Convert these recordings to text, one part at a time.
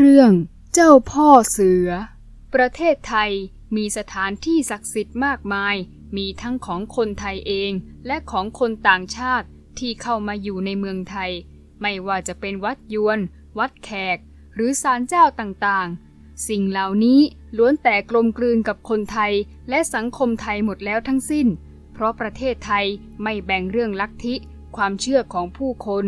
เรื่องเจ้าพ่อเสือ ประเทศไทยมีสถานที่ศักดิ์สิทธิ์มากมาย มีทั้งของคนไทยเองและของคนต่างชาติที่เข้ามาอยู่ในเมืองไทย ไม่ว่าจะเป็นวัดยวน วัดแขก หรือศาลเจ้าต่างๆ สิ่งเหล่านี้ล้วนแต่กลมกลืนกับคนไทยและสังคมไทยหมดแล้วทั้งสิ้น เพราะประเทศไทยไม่แบ่งเรื่องลัทธิ ความเชื่อของผู้คน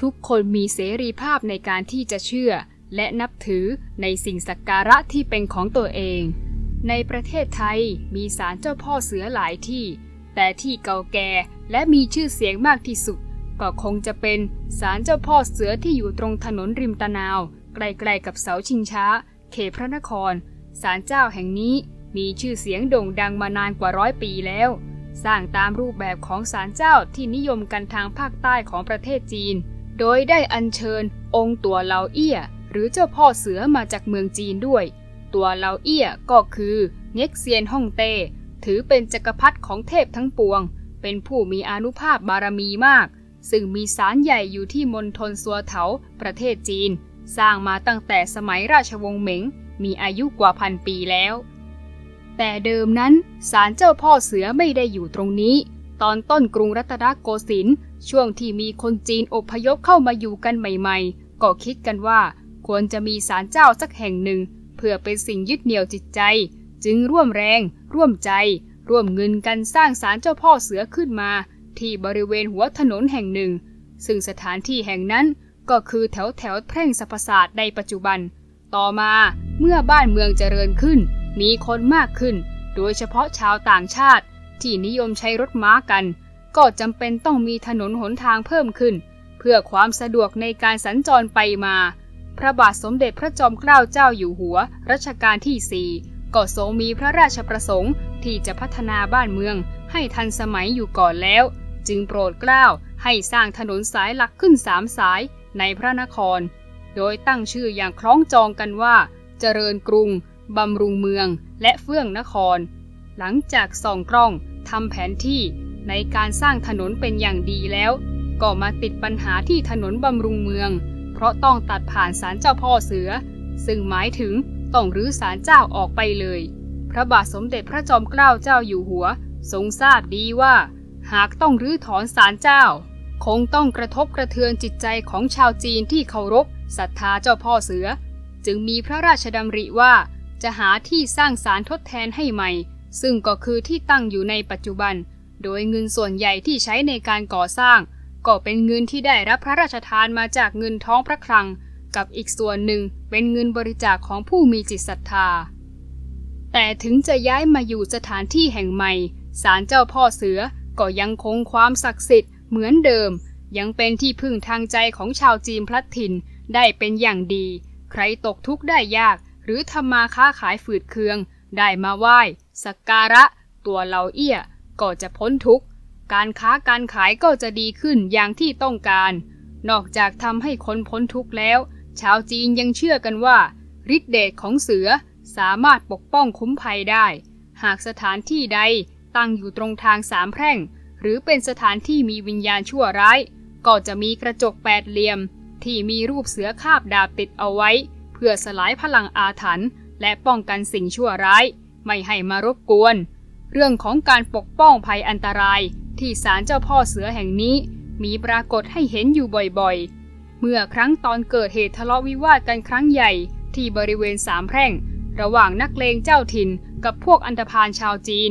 ทุกคนมีเสรีภาพในการที่จะเชื่อ และนับถือในสิ่งสักการะที่เป็นของตัวเอง ในประเทศไทยมีศาลเจ้าพ่อเสือหลายที่ แต่ที่เก่าแก่และมีชื่อเสียงมากที่สุด ก็คงจะเป็นศาลเจ้าพ่อเสือที่อยู่ตรงถนนริมตะนาว ใกล้ๆกับเสาชิงช้า เขตพระนครศาลเจ้าแห่งนี้มีชื่อเสียงโด่งดังมานานกว่าร้อยปีแล้ว สร้างตามรูปแบบของศาลเจ้าที่นิยมกันทางภาคใต้ของประเทศจีน โดยได้อัญเชิญองค์ตัวเหลาเอี้ย หรือเจ้าพ่อเสือมาจากเมืองจีนด้วย ตัวเหลาเอี้ยก็คือเง็กเซียนฮ่องเต้ ถือเป็นจักรพรรดิของเทพทั้งปวง เป็นผู้มีอนุภาพบารมีมาก ซึ่งมีศาลใหญ่อยู่ที่มณฑลซัวเถา ประเทศจีน สร้างมาตั้งแต่สมัยราชวงศ์เหม็งมีอายุกว่าพันปีแล้ว แต่เดิมนั้นศาลเจ้าพ่อเสือไม่ได้อยู่ตรงนี้ ตอนต้นกรุงรัตนโกสินทร์ช่วงที่มีคนจีนอพยพเข้ามาอยู่กันใหม่ ๆ ก็คิดกันว่า ควรจะมีศาลเจ้าสักแห่งหนึ่ง เพื่อเป็นสิ่งยึดเหนี่ยวจิตใจ จึงร่วมแรง ร่วมใจ ร่วมเงินกันสร้างศาลเจ้าพ่อเสือขึ้นมา ที่บริเวณหัวถนนแห่งหนึ่ง ซึ่งสถานที่แห่งนั้นก็คือแถวแถวแพร่งสรรพศาสตร์ในปัจจุบัน ต่อมาเมื่อบ้านเมืองเจริญขึ้น มีคนมากขึ้น โดยเฉพาะชาวต่างชาติ ที่นิยมใช้รถม้ากัน ก็จำเป็นต้องมีถนนหนทางเพิ่มขึ้น เพื่อความสะดวกในการสัญจรไปมา พระบาทสมเด็จพระจอมเกล้าเจ้าอยู่หัว รัชกาลที่ 4 ก็ทรงมีพระราชประสงค์ ที่จะพัฒนาบ้านเมือง ให้ทันสมัยอยู่ก่อนแล้ว จึงโปรดเกล้าให้สร้างถนนสายหลักขึ้นสามสายในพระนคร โดยตั้งชื่ออย่างคล้องจองกันว่า เจริญกรุง บำรุงเมือง และเฟื่องนคร หลังจากส่องกล้องทำแผนที่ในการสร้างถนนเป็นอย่างดีแล้ว ก็มาติดปัญหาที่ถนนบำรุงเมือง เพราะต้องตัดผ่านศาลเจ้าพ่อเสือ ซึ่งหมายถึงต้องรื้อศาลเจ้าออกไปเลย พระบาทสมเด็จพระจอมเกล้าเจ้าอยู่หัว ทรงทราบดีว่า หากต้องรื้อถอนศาลเจ้า คงต้องกระทบกระเทือนจิตใจของชาวจีนที่เคารพศรัทธาเจ้าพ่อเสือ จึงมีพระราชดำริว่าจะหาที่สร้างศาลทดแทนให้ใหม่ ซึ่งก็คือที่ตั้งอยู่ในปัจจุบัน โดยเงินส่วนใหญ่ที่ใช้ในการก่อสร้าง ก็เป็นเงินที่ได้รับพระราชทานมาจากเงินท้องพระคลัง กับอีกส่วนหนึ่งเป็นเงินบริจาคของผู้มีจิตศรัทธา แต่ถึงจะย้ายมาอยู่สถานที่แห่งใหม่ศาลเจ้าพ่อเสือก็ยังคงความศักดิ์สิทธิ์เหมือนเดิม ยังเป็นที่พึ่งทางใจของชาวจีนพลัดถิ่นได้เป็นอย่างดี ใครตกทุกข์ได้ยาก หรือทำมาค้าขายฝืดเคือง ได้มาไหว้สักการะ ตัวเหล่าเอี้ยก็จะพ้นทุกข์ การค้าการขายก็จะดีขึ้นอย่างที่ต้องการ นอกจากทำให้คนพ้นทุกข์แล้ว ชาวจีนยังเชื่อกันว่าฤทธิเดชของเสือสามารถปกป้องคุ้มภัยได้ หากสถานที่ใดตั้งอยู่ตรงทางสามแพร่ง หรือเป็นสถานที่มีวิญญาณชั่วร้าย ก็จะมีกระจกแปดเหลี่ยม ที่มีรูปเสือคาบดาบติดเอาไว้ เพื่อสลายพลังอาถรรพ์และป้องกันสิ่งชั่วร้าย ไม่ให้มารบกวน เรื่องของการปกป้องภัยอันตราย ที่ศาลเจ้าพ่อเสือแห่งนี้มีปรากฏให้เห็นอยู่บ่อยๆ เมื่อครั้งตอนเกิดเหตุทะเลาะวิวาทกันครั้งใหญ่ที่บริเวณสามแพร่ง ระหว่างนักเลงเจ้าถิ่นกับพวกอันธพาลชาวจีน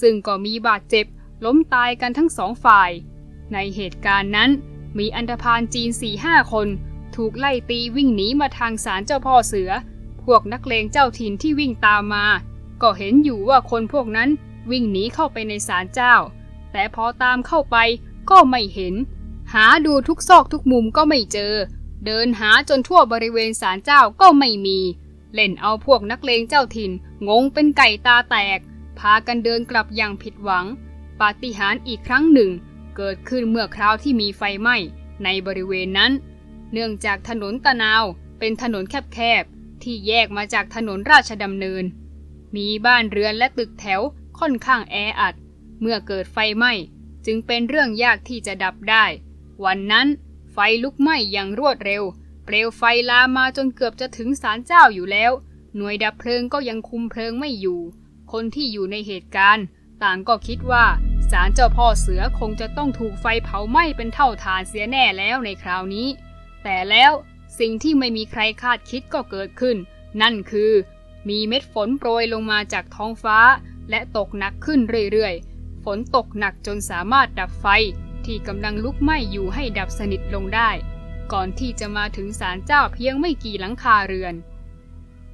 ซึ่งก็มีบาดเจ็บล้มตายกันทั้งสองฝ่าย ในเหตุการณ์นั้น มีอันธพาลจีนสี่ห้าคน ถูกไล่ตีวิ่งหนีมาทางศาลเจ้าพ่อเสือ พวกนักเลงเจ้าถิ่นที่วิ่งตามมา ก็เห็นอยู่ว่าคนพวกนั้นวิ่งหนีเข้าไปในศาลเจ้า แต่พอตามเข้าไปก็ไม่เห็น หาดูทุกซอกทุกมุมก็ไม่เจอ เดินหาจนทั่วบริเวณศาลเจ้าก็ไม่มี เล่นเอาพวกนักเลงเจ้าถิ่น งงเป็นไก่ตาแตก พากันเดินกลับอย่างผิดหวัง ปาฏิหาริย์อีกครั้งหนึ่ง เกิดขึ้นเมื่อคราวที่มีไฟไหม้ในบริเวณนั้น เนื่องจากถนนตะนาวเป็นถนนแคบๆ ที่แยกมาจากถนนราชดำเนิน มีบ้านเรือนและตึกแถวค่อนข้างแออัด เมื่อเกิดไฟไหม้จึงเป็นเรื่องยากที่จะดับได้ วันนั้นไฟลุกไหม้อย่างรวดเร็ว เปลวไฟลามมาจนเกือบจะถึงศาลเจ้าอยู่แล้ว หน่วยดับเพลิงก็ยังคุมเพลิงไม่อยู่ คนที่อยู่ในเหตุการณ์ ต่างก็คิดว่าศาลเจ้าพ่อเสือคงจะต้องถูกไฟเผาไหม้เป็นเท่าฐานเสียแน่แล้วในคราวนี้ แต่แล้วสิ่งที่ไม่มีใครคาดคิดก็เกิดขึ้น นั่นคือ มีเม็ดฝนโปรยลงมาจากท้องฟ้า และตกหนักขึ้นเรื่อยๆ ฝนตกหนักจนสามารถดับไฟที่กำลังลุกไหม้อยู่ให้ดับสนิทลงได้ ก่อนที่จะมาถึงศาลเจ้าเพียงไม่กี่หลังคาเรือน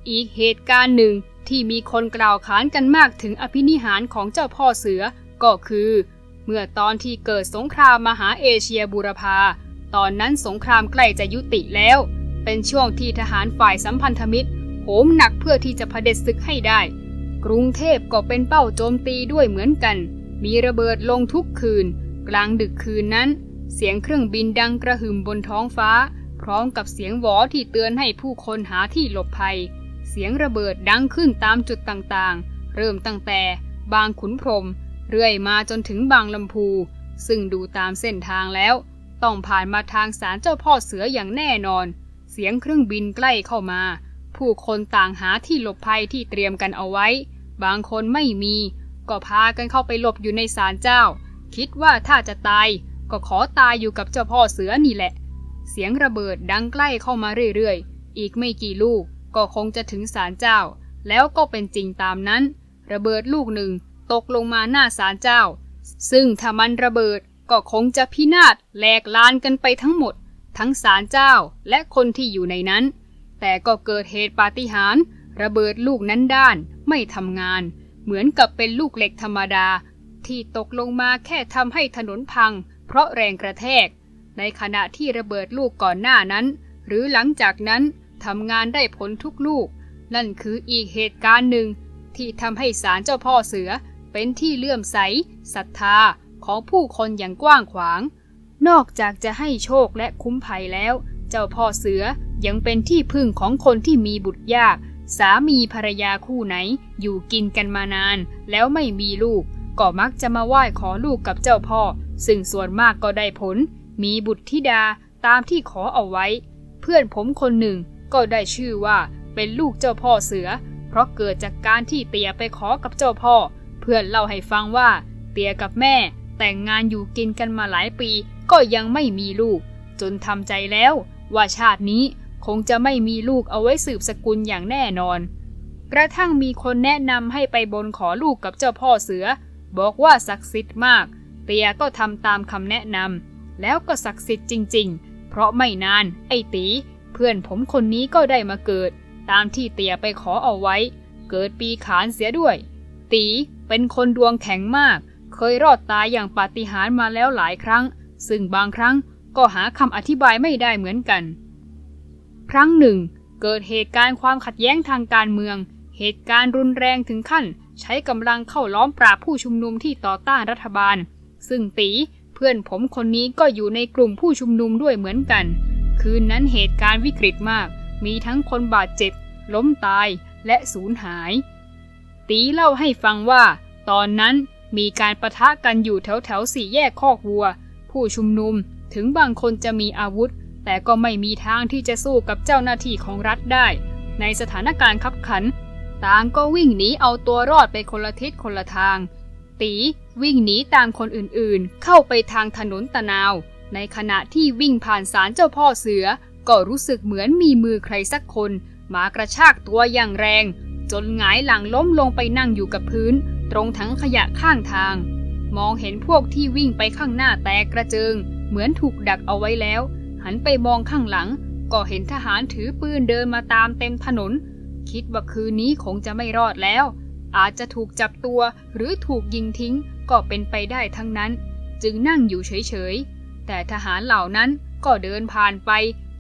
อีกเหตุการณ์หนึ่งที่มีคนกล่าวขานกันมากถึงอภินิหารของเจ้าพ่อเสือก็คือ เมื่อตอนที่เกิดสงครามมหาเอเชียบูรพา ตอนนั้นสงครามใกล้จะยุติแล้ว เป็นช่วงที่ทหารฝ่ายสัมพันธมิตรโหมหนักเพื่อที่จะเผด็จศึกให้ได้ กรุงเทพก็เป็นเป้าโจมตีด้วยเหมือนกัน มีระเบิดลงทุกคืน กลางดึกคืนนั้น เสียงเครื่องบินดังกระหึ่มบนท้องฟ้า พร้อมกับเสียงหวอที่เตือนให้ผู้คนหาที่หลบภัย เสียงระเบิดดังขึ้นตามจุดต่างๆ เริ่มตั้งแต่บางขุนพรม เรื่อยมาจนถึงบางลำพู ซึ่งดูตามเส้นทางแล้ว ต้องผ่านมาทางศาลเจ้าพ่อเสืออย่างแน่นอน เสียงเครื่องบินใกล้เข้ามา ผู้คนต่างหาที่หลบภัยที่เตรียมกันเอาไว้ บางคนไม่มี ก็พากันเข้าไปหลบอยู่ในศาลเจ้า คิดว่าถ้าจะตายก็ขอตายอยู่กับเจ้าพ่อเสือนี่แหละ เสียงระเบิดดังใกล้เข้ามาเรื่อยๆ อีกไม่กี่ลูกก็คงจะถึงศาลเจ้า แล้วก็เป็นจริงตามนั้น ระเบิดลูกหนึ่งตกลงมาหน้าศาลเจ้า ซึ่งถ้ามันระเบิดก็คงจะพินาศแหลกลานกันไปทั้งหมด ทั้งศาลเจ้าและคนที่อยู่ในนั้น แต่ก็เกิดเหตุปาฏิหาริย์ระเบิดลูกนั้นด้านไม่ทำงาน เหมือนกับเป็นลูกเหล็กธรรมดา ที่ตกลงมาแค่ทำให้ถนนพัง เพราะแรงกระแทก ในขณะที่ระเบิดลูกก่อนหน้านั้น หรือหลังจากนั้นทำงานได้ผลทุกลูก นั่นคืออีกเหตุการณ์หนึ่ง ที่ทำให้ศาลเจ้าพ่อเสือเป็นที่เลื่อมใสศรัทธาของผู้คนอย่างกว้างขวาง นอกจากจะให้โชคและคุ้มภัยแล้ว เจ้าพ่อเสือยังเป็นที่พึ่งของคนที่มีบุตรยาก สามีภรรยาคู่ไหนอยู่กินกันมานาน แล้วไม่มีลูก ก็มักจะมาไหว้ขอลูกกับเจ้าพ่อ ซึ่งส่วนมากก็ได้ผล มีบุตรธิดาตามที่ขอเอาไว้ เพื่อนผมคนหนึ่งก็ได้ชื่อว่าเป็นลูกเจ้าพ่อเสือ เพราะเกิดจากการที่เตียไปขอกับเจ้าพ่อ เพื่อนเล่าให้ฟังว่า เตียกับแม่ แต่งงานอยู่กินกันมาหลายปี ก็ยังไม่มีลูก จนทำใจแล้ว ว่าชาตินี้ คงจะไม่มีลูกเอาไว้สืบสกุลอย่างแน่นอน กระทั่งมีคนแนะนำให้ไปบนขอลูกกับเจ้าพ่อเสือ บอกว่าศักดิ์สิทธิ์มาก เตียก็ทำตามคำแนะนำแล้วก็ศักดิ์สิทธิ์จริง ๆ เพราะไม่นาน ไอ้ตี เพื่อนผมคนนี้ก็ได้มาเกิด ตามที่เตียไปขอเอาไว้ เกิดปีขานเสียด้วย ตีเป็นคนดวงแข็งมาก เคยรอดตายอย่างปาฏิหาริย์มาแล้วหลายครั้ง ซึ่งบางครั้งก็หาคำอธิบายไม่ได้เหมือนกัน ครั้งหนึ่ง เกิดเหตุการณ์ความขัดแย้งทางการเมือง เหตุการณ์รุนแรงถึงขั้น ใช้กำลังเข้าล้อมปราบผู้ชุมนุมที่ต่อต้านรัฐบาล ซึ่งตีเพื่อนผมคนนี้ก็อยู่ในกลุ่มผู้ชุมนุมด้วยเหมือนกัน คืนนั้นเหตุการณ์วิกฤตมาก มีทั้งคนบาดเจ็บ ล้มตายและสูญหาย ตีเล่าให้ฟังว่า ตอนนั้นมีการประทะกันอยู่แถวแถวสี่แยกคอกวัว ผู้ชุมนุมถึงบางคนจะมีอาวุธ แต่ก็ไม่มีทางที่จะสู้กับเจ้าหน้าที่ของรัฐได้ ในสถานการณ์ขับขัน ต่างก็วิ่งหนีเอาตัวรอดไปคนละทิศคนละทาง ตีวิ่งหนีตามคนอื่นๆ เข้าไปทางถนนตะนาว ในขณะที่วิ่งผ่านศาลเจ้าพ่อเสือ ก็รู้สึกเหมือนมีมือใครสักคน มากระชากตัวอย่างแรง จนหงายหลังล้มลงไปนั่งอยู่กับพื้น ตรงถังขยะข้างทาง มองเห็นพวกที่วิ่งไปข้างหน้าแตกกระเจิง เหมือนถูกดักเอาไว้แล้ว หันไปมองข้างหลัง ก็เห็นทหารถือปืนเดินมาตามเต็มถนน คิดว่าคืนนี้คงจะไม่รอดแล้ว อาจจะถูกจับตัวหรือถูกยิงทิ้งก็เป็นไปได้ทั้งนั้น จึงนั่งอยู่เฉยๆ แต่ทหารเหล่านั้นก็เดินผ่านไป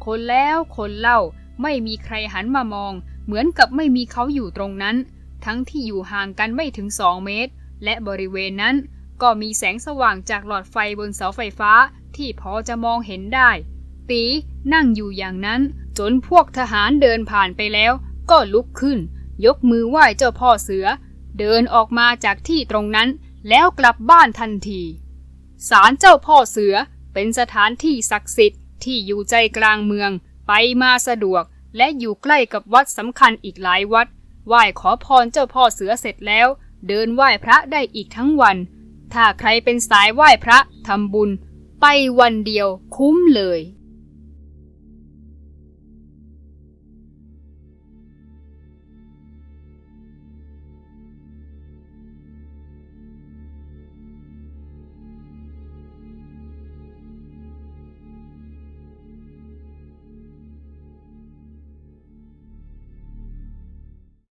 คนแล้วคนเล่าไม่มีใครหันมามอง เหมือนกับไม่มีเขาอยู่ตรงนั้น ทั้งที่อยู่ห่างกันไม่ถึงสองเมตร และบริเวณนั้นก็มีแสงสว่างจากหลอดไฟบนเสาไฟฟ้าที่พอจะมองเห็นได้ ตีนั่งอยู่อย่างนั้น จนพวกทหารเดินผ่านไปแล้ว ก็ลุกขึ้น ยกมือไหว้เจ้าพ่อเสือ เดินออกมาจากที่ตรงนั้น แล้วกลับบ้านทันทีศาลเจ้าพ่อเสือเป็นสถานที่ศักดิ์สิทธิ์ที่อยู่ใจกลางเมือง ไปมาสะดวก และอยู่ใกล้กับวัดสำคัญอีกหลายวัด ไหว้ขอพรเจ้าพ่อเสือเสร็จแล้ว เดินไหว้พระได้อีกทั้งวัน ถ้าใครเป็นสายไหว้พระทำบุญ ไปวันเดียวคุ้มเลย